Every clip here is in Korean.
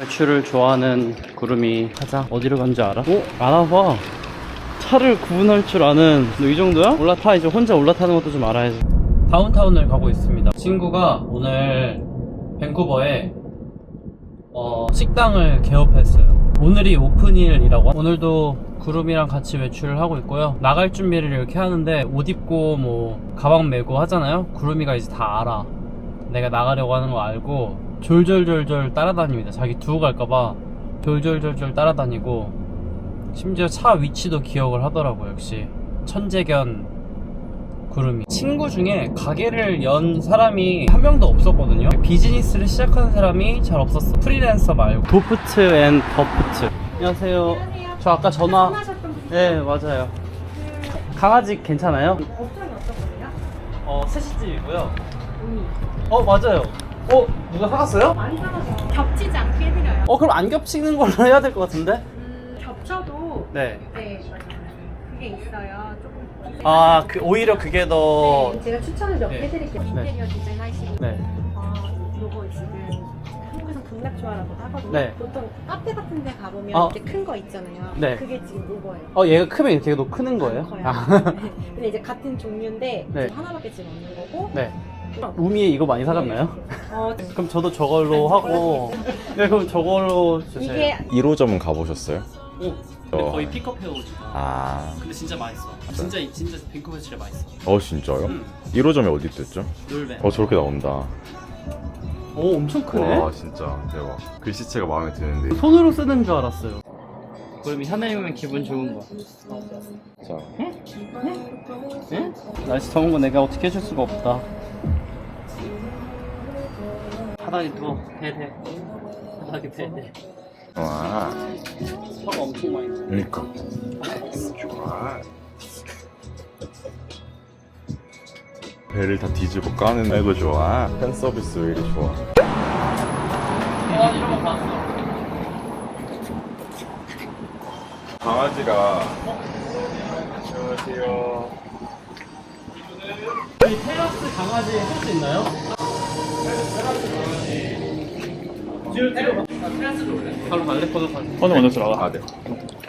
외출을 좋아하는 구름이 가자 어디로 간지 알아? 어? 알아봐. 차를 구분할 줄 아는. 너 이 정도야? 올라타? 이제 혼자 올라타는 것도 좀 알아야지. 다운타운을 가고 있습니다. 친구가 오늘 밴쿠버에 어, 식당을 개업했어요. 오늘이 오픈일이라고. 오늘도 구름이랑 같이 외출을 하고 있고요. 나갈 준비를 이렇게 하는데 옷 입고 뭐 가방 메고 하잖아요? 구름이가 이제 다 알아 내가 나가려고 하는 거 알고 졸졸졸졸 따라다닙니다. 자기 두고 갈까봐 졸졸졸졸 따라다니고 심지어 차 위치도 기억을 하더라고 역시 천재견 구름이. 친구 중에 가게를 연 사람이 한 명도 없었거든요. 비즈니스를 시작하는 사람이 잘 없었어. 프리랜서 말고. 도프트 앤 더프트. 안녕하세요. 저 아까 전화 하셨던 분네 맞아요. 강아지 괜찮아요? 업종이 어떤 거예요? 어 스시집이고요. 음. 어 맞아요 어 누가 사갔어요? 많이 사가서 겹치지 않게 해드려요. 어 그럼 안 겹치는 걸로 해야 될 것 같은데? 음, 겹쳐도 네. 네 그게 있어요. 조금 아, 그 오히려 그게 더. 네, 제가 추천을 몇 개 네. 해드릴게요. 네. 인테리어 디자인 하시고 네. 어, 요거 지금 한국에서 동락조화라고 하거든요. 네. 보통 카페 같은 데 가보면 어. 이렇게 큰 거 있잖아요. 네. 그게 지금 요거예요. 어, 얘가 크면 이렇게 더 크는 거예요? 커요. 아, 네. 근데 이제 같은 종류인데 네. 지금 하나밖에 지금 없는 거고 네. 우미에 이거 많이 사갔나요? 어, 그럼 저도 저걸로 하고. 네, 그럼 저걸로 주세요. 이게 1호점은 가보셨어요? 오, 근데 거의 픽업 해오지. 아, 근데 진짜 맛있어. 진짜, 진짜 밴쿠버 진짜 맛있어. 어 진짜요? 음. 1호점이 어디 있댔죠? 놀배. 어 저렇게 나온다. 오, 엄청 크네. 와 진짜 대박. 글씨체가 마음에 드는데. 손으로 쓰는 줄 알았어요. 그럼 하나이면 기분 좋은 거. 자, 응? 날씨 더운 거 내가 어떻게 해줄 수가 없다. 바닥에 누워. 대대. 바닥에 대대. 와, 혀가 엄청 많이 나. 그러니까. 좋아. 배를 다 뒤집어 까는 애도 좋아. 팬 서비스 왜 이리 좋아? 아, 이런 거 봤어. 강아지가. 안녕하세요. 이 테라스 강아지 할 수 있나요? 바로 갈래? 번호 갈래? 먼저 들어가. 아 네.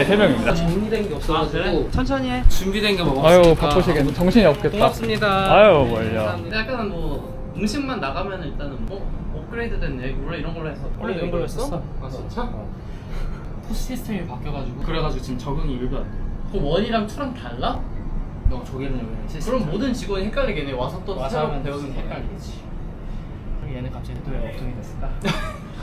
세 명입니다. 정리된 게 없어가지고 천천히 해. 준비된 게 먹었으니까. 아유 바쁘시겠네. 정신이 없겠다. 고맙습니다. 아유, 뭘요. 감사합니다. 약간 뭐 음식만 나가면 일단은 뭐 업그레이드된 얘기 원래 이런 걸로 해서 원래 이런 걸로 했었어? 아 진짜? 포스 시스템이 바뀌어가지고 그래가지고 지금 적응이 일도 안 돼. 그 원이랑 투랑 달라? 너 조개는 왜 그럼 모든 직원이 헷갈리겠네. 와서 또 와서 새로 하면 배우는 거. 헷갈리지. 얘는 갑자기 또 왜 업종이 됐을까?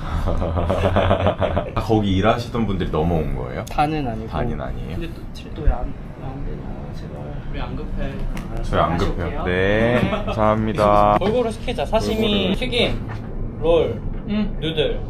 아, 거기 일하시던 분들이 넘어온 거예요? 다는 아니고. 단인 아니에요? 근데 또 또왜안 안 되냐 제발. 왜 안 급해? 저희 안 다시 급해요. 올게요. 네, 감사합니다. 골고루 시키자. 사시미, 골고루. 튀김, 롤, 응. 누들.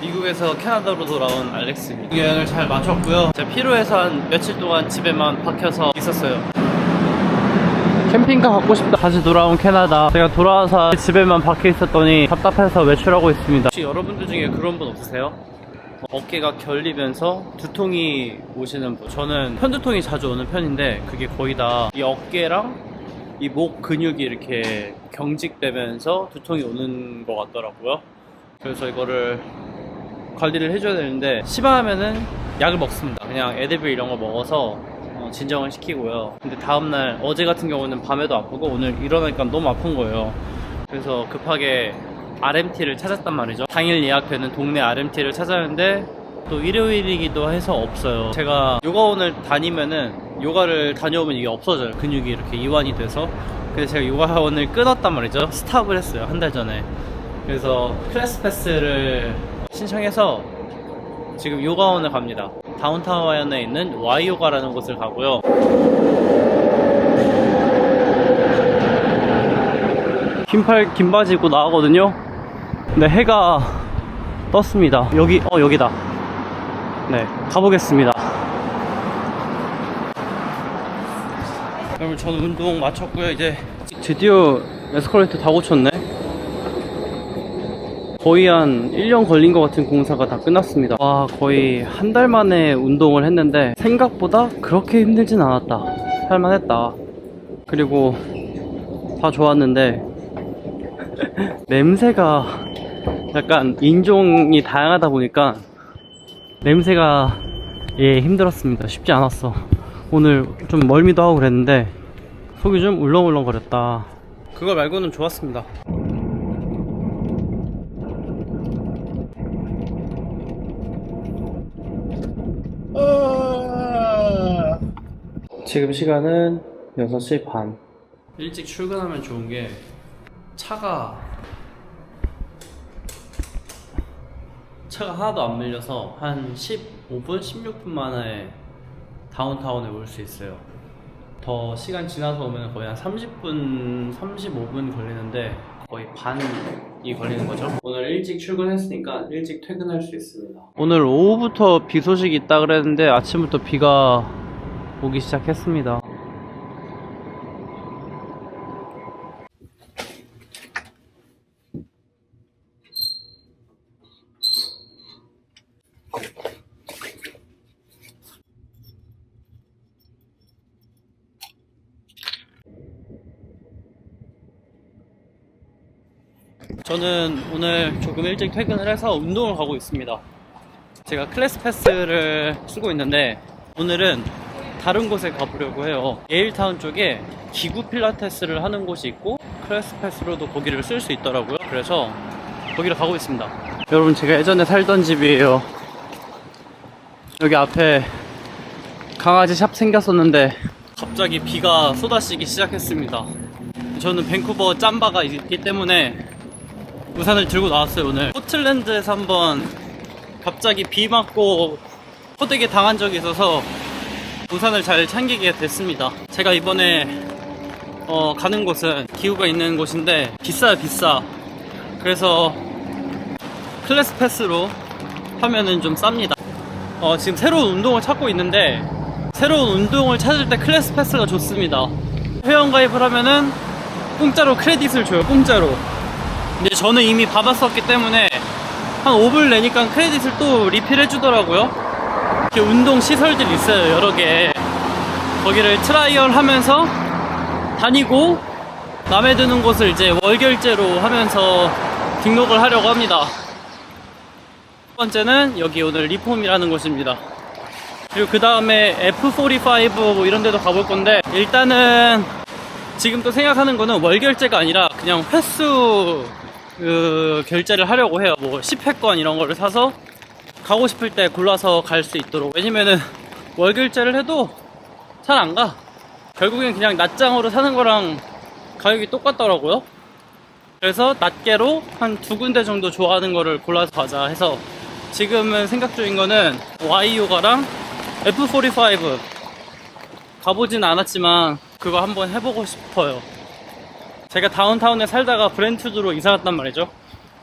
미국에서 캐나다로 돌아온 알렉스입니다. 여행을 잘 마쳤고요. 제가 피로해서 한 며칠 동안 집에만 박혀서 있었어요. 캠핑카 갖고 싶다. 다시 돌아온 캐나다. 제가 돌아와서 집에만 박혀 있었더니 답답해서 외출하고 있습니다. 혹시 여러분들 중에 그런 분 없으세요? 어깨가 결리면서 두통이 오시는 분. 저는 편두통이 자주 오는 편인데 그게 거의 다 이 어깨랑 이 목 근육이 이렇게 경직되면서 두통이 오는 것 같더라고요. 그래서 이거를 관리를 해줘야 되는데 심하면은 약을 먹습니다. 그냥 에드빌 이런 거 먹어서 어, 어, 진정을 시키고요. 근데 다음날 어제 같은 경우는 밤에도 아프고 오늘 일어나니까 너무 아픈 거예요. 그래서 급하게 RMT를 찾았단 말이죠. 당일 예약되는 동네 RMT를 찾았는데 또 일요일이기도 해서 없어요. 제가 요가원을 다니면은 요가를 다녀오면 이게 없어져요. 근육이 이렇게 이완이 돼서. 그래서 제가 요가원을 끊었단 말이죠. 스탑을 했어요. 한 달 전에. 그래서 클래스 패스를 신청해서 지금 요가원을 갑니다. 다운타운에 있는 Y요가라는 곳을 가고요. 긴팔 긴 바지 입고 나가거든요. 근데 해가 떴습니다. 여기 어 여기다. 네 가보겠습니다. 여러분 저는 운동 마쳤고요. 이제 드디어 에스컬레이터 다 고쳤네. 거의 한 1년 걸린 것 같은 공사가 다 끝났습니다. 와, 거의 한 달 만에 운동을 했는데 생각보다 그렇게 힘들진 않았다. 할만했다. 그리고 다 좋았는데 냄새가 약간 인종이 다양하다 보니까 냄새가 예 힘들었습니다. 쉽지 않았어. 오늘 좀 멀미도 하고 그랬는데 속이 좀 울렁울렁 거렸다. 그거 말고는 좋았습니다. 지금 시간은 6시 반. 일찍 출근하면 좋은 게 차가 차가 하나도 안 밀려서 한 15분, 16분 만에 다운타운에 올 수 있어요. 더 시간 지나서 오면 거의 한 30분, 35분 걸리는데 거의 반이 걸리는 거죠. 오늘 일찍 출근했으니까 일찍 퇴근할 수 있습니다. 오늘 오후부터 비 소식이 있다 그랬는데 아침부터 비가 오기 시작했습니다. 저는 오늘 조금 일찍 퇴근을 해서 운동을 가고 있습니다. 제가 클래스 패스를 쓰고 있는데 오늘은 다른 곳에 가보려고 해요. 예일타운 쪽에 기구 필라테스를 하는 곳이 있고 클래스 패스로도 거기를 쓸 수 있더라고요. 그래서 거기를 가고 있습니다. 여러분 제가 예전에 살던 집이에요. 여기 앞에 강아지 샵 생겼었는데 갑자기 비가 쏟아지기 시작했습니다. 저는 밴쿠버 짬바가 있기 때문에 우산을 들고 나왔어요 오늘 포틀랜드에서 한번 갑자기 비 맞고 호되게 당한 적이 있어서 우산을 잘 챙기게 됐습니다. 제가 이번에 어, 가는 곳은 기후가 있는 곳인데 비싸요 비싸. 그래서 클래스 패스로 하면은 좀 쌉니다. 어, 지금 새로운 운동을 찾고 있는데 새로운 운동을 찾을 때 클래스 패스가 좋습니다. 회원 가입을 하면은 공짜로 크레딧을 줘요 공짜로. 근데 저는 이미 받았었기 때문에 한 5불 내니까 크레딧을 또 리필해 주더라고요. 이렇게 운동 시설들이 있어요, 여러 개. 거기를 트라이얼 하면서 다니고 마음에 드는 곳을 이제 월결제로 하면서 등록을 하려고 합니다. 첫 번째는 여기 오늘 리폼이라는 곳입니다. 그리고 그 다음에 F45 뭐 이런 데도 가볼 건데 일단은 지금 또 생각하는 거는 월결제가 아니라 그냥 횟수 그 결제를 하려고 해요. 뭐 10회권 이런 거를 사서 가고 싶을 때 골라서 갈 수 있도록. 왜냐면은 월결제를 해도 잘 안 가. 결국엔 그냥 낮장으로 사는 거랑 가격이 똑같더라고요. 그래서 낱개로 한 두 군데 정도 좋아하는 거를 골라서 가자 해서 지금은 생각 중인 거는 Y요가랑 F45 가보진 않았지만 그거 한번 해보고 싶어요. 제가 다운타운에 살다가 브랜투드로 이사 갔단 말이죠.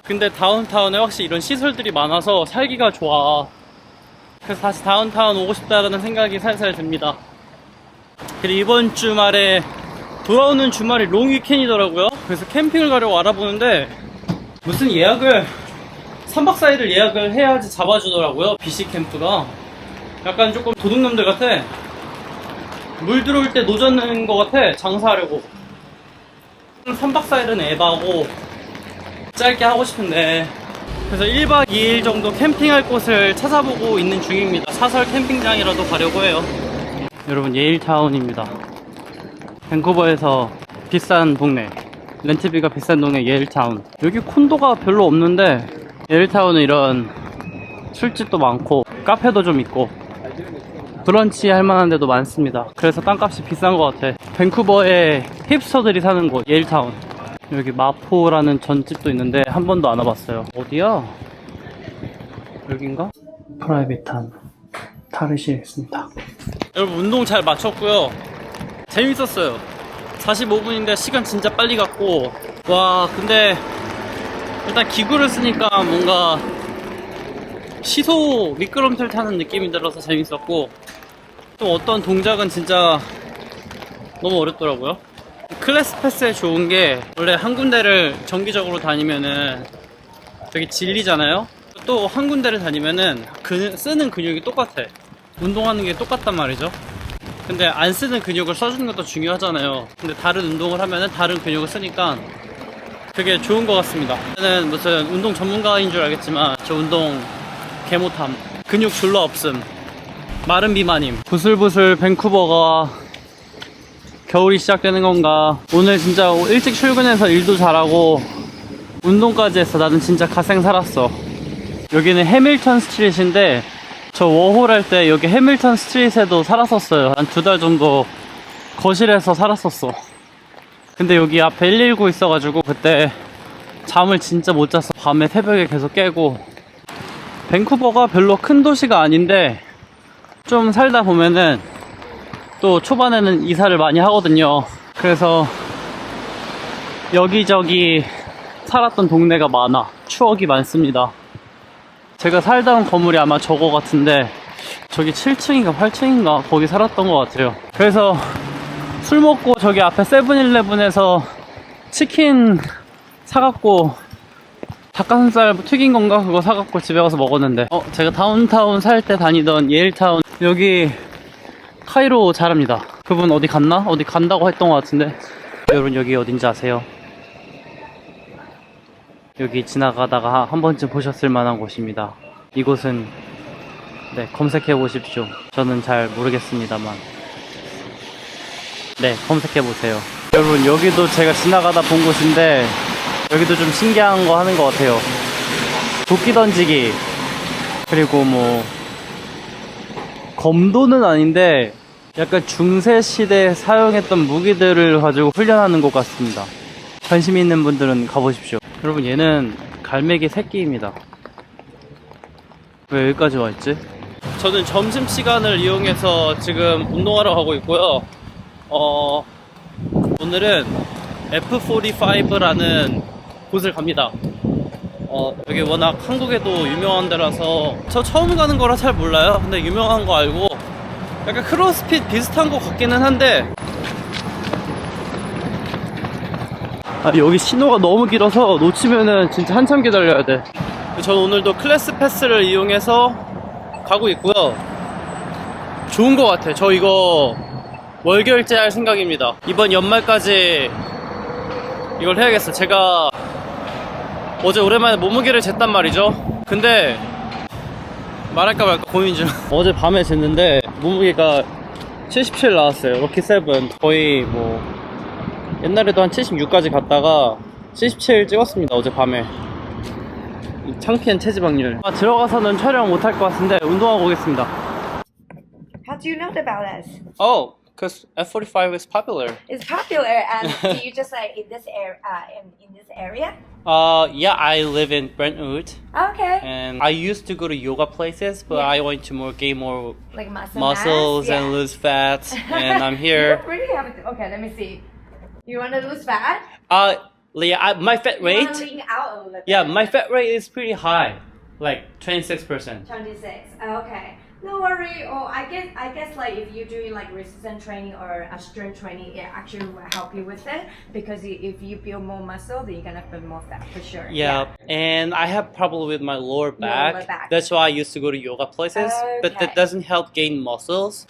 근데 다운타운에 확실히 이런 시설들이 많아서 살기가 좋아. 그래서 다시 다운타운 오고 싶다라는 생각이 살살 듭니다. 그리고 이번 주말에 돌아오는 주말이 롱 위켄이더라고요. 그래서 캠핑을 가려고 알아보는데 무슨 예약을 3박 4일을 예약을 해야지 잡아주더라고요. BC 캠프가. 약간 조금 도둑놈들 같아. 물 들어올 때 노젓는 것 같아. 장사하려고. 3박 4일은 에바고 짧게 하고 싶은데 그래서 1박 2일 정도 캠핑할 곳을 찾아보고 있는 중입니다. 사설 캠핑장이라도 가려고 해요. 여러분 예일타운입니다. 밴쿠버에서 비싼 동네, 렌트비가 비싼 동네 예일타운. 여기 콘도가 별로 없는데 예일타운은 이런 술집도 많고 카페도 좀 있고 브런치 할 만한 데도 많습니다. 그래서 땅값이 비싼 것 같아. 밴쿠버에 힙스터들이 사는 곳 예일타운. 여기 마포라는 전집도 있는데 한 번도 안 와봤어요. 어디야? 여긴가? 프라이빗한 있습니다. 여러분 운동 잘 마쳤고요. 재밌었어요. 45분인데 시간 진짜 빨리 갔고 와 근데 일단 기구를 쓰니까 뭔가 시소 미끄럼틀 타는 느낌이 들어서 재밌었고 또 어떤 동작은 진짜 너무 어렵더라고요. 클래스 패스에 좋은 게 원래 한 군데를 정기적으로 다니면은 되게 질리잖아요. 또 한 군데를 다니면은 그 쓰는 근육이 똑같아. 운동하는 게 똑같단 말이죠. 근데 안 쓰는 근육을 써주는 것도 중요하잖아요. 근데 다른 운동을 하면은 다른 근육을 쓰니까 되게 좋은 것 같습니다. 저는 무슨 운동 전문가인 줄 알겠지만 저 운동 개 못함. 근육 줄로 없음. 마른 비만임. 부슬부슬 밴쿠버가 겨울이 시작되는 건가. 오늘 진짜 일찍 출근해서 일도 잘하고 운동까지 해서 나는 진짜 가생 살았어. 여기는 해밀턴 스트릿인데 저 워홀 할 때 여기 해밀턴 스트릿에도 살았었어요. 한 두 달 정도 거실에서 살았었어. 근데 여기 앞에 119 있어가지고 그때 잠을 진짜 못 잤어. 밤에 새벽에 계속 깨고. 밴쿠버가 별로 큰 도시가 아닌데 좀 살다 보면은 또 초반에는 이사를 많이 하거든요. 그래서 여기저기 살았던 동네가 많아. 추억이 많습니다. 제가 살던 건물이 아마 저거 같은데 저기 7층인가 8층인가 거기 살았던 것 같아요. 그래서 술 먹고 저기 앞에 세븐일레븐에서 치킨 사갖고 닭가슴살 튀긴 건가 그거 사갖고 집에 가서 먹었는데 어 제가 다운타운 살 때 다니던 예일타운 여기 카이로 잘합니다. 그분 어디 갔나? 어디 간다고 했던 것 같은데 여러분 여기 어딘지 아세요? 여기 지나가다가 한 번쯤 보셨을 만한 곳입니다. 이곳은 네 검색해 보십시오. 저는 잘 모르겠습니다만 네 검색해 보세요. 여러분 여기도 제가 지나가다 본 곳인데 여기도 좀 신기한 거 하는 것 같아요. 도끼 던지기 그리고 뭐 검도는 아닌데 약간 중세 시대에 사용했던 무기들을 가지고 훈련하는 것 같습니다. 관심 있는 분들은 가보십시오. 여러분 얘는 갈매기 새끼입니다. 왜 여기까지 와 있지? 저는 점심 시간을 이용해서 지금 운동하러 가고 있고요. 어 오늘은 F45라는 곳을 갑니다. 어, 여기 워낙 한국에도 유명한 데라서 저 처음 가는 거라 잘 몰라요. 근데 유명한 거 알고 약간 크로스핏 비슷한 거 같기는 한데 아, 여기 신호가 너무 길어서 놓치면은 진짜 한참 기다려야 돼. 저는 오늘도 클래스 패스를 이용해서 가고 있고요. 좋은 것 같아. 저 이거 월 결제할 생각입니다. 이번 연말까지 이걸 해야겠어. 제가 어제 오랜만에 몸무게를 쟀단 말이죠. 근데 말할까 말까 고민 중. 어제 밤에 쟀는데 몸무게가 77 나왔어요. 럭키 세븐 거의 뭐 옛날에도 한 76까지 갔다가 77 찍었습니다. 어제 밤에. 이 창피한 체지방률. 아, 들어가서는 촬영 못 할 것 같은데 운동하고 오겠습니다. How do you know about us? Oh, because F45 is popular. It's popular, and do you just like in this area? Uh, in, in this area? Uh, yeah, I live in Brentwood, Okay. and I used to go to yoga places, but Yeah. I want to more gain more like muscle muscles mass? and lose fat, and I'm here. don't really have it. Okay, let me see. You want to lose fat? Uh, yeah, I, my fat You rate, to lean out a little bit. yeah, my fat rate is pretty high, like 26%. 26. Okay. No worry. Oh, I guess I guess like if you're doing like resistance training or a strength training, it actually will help you with it because if you build more muscle, then you're gonna burn more fat for sure. Yeah, and I have problem with my lower back. lower back. That's why I used to go to yoga places, but Okay. that doesn't help gain muscles.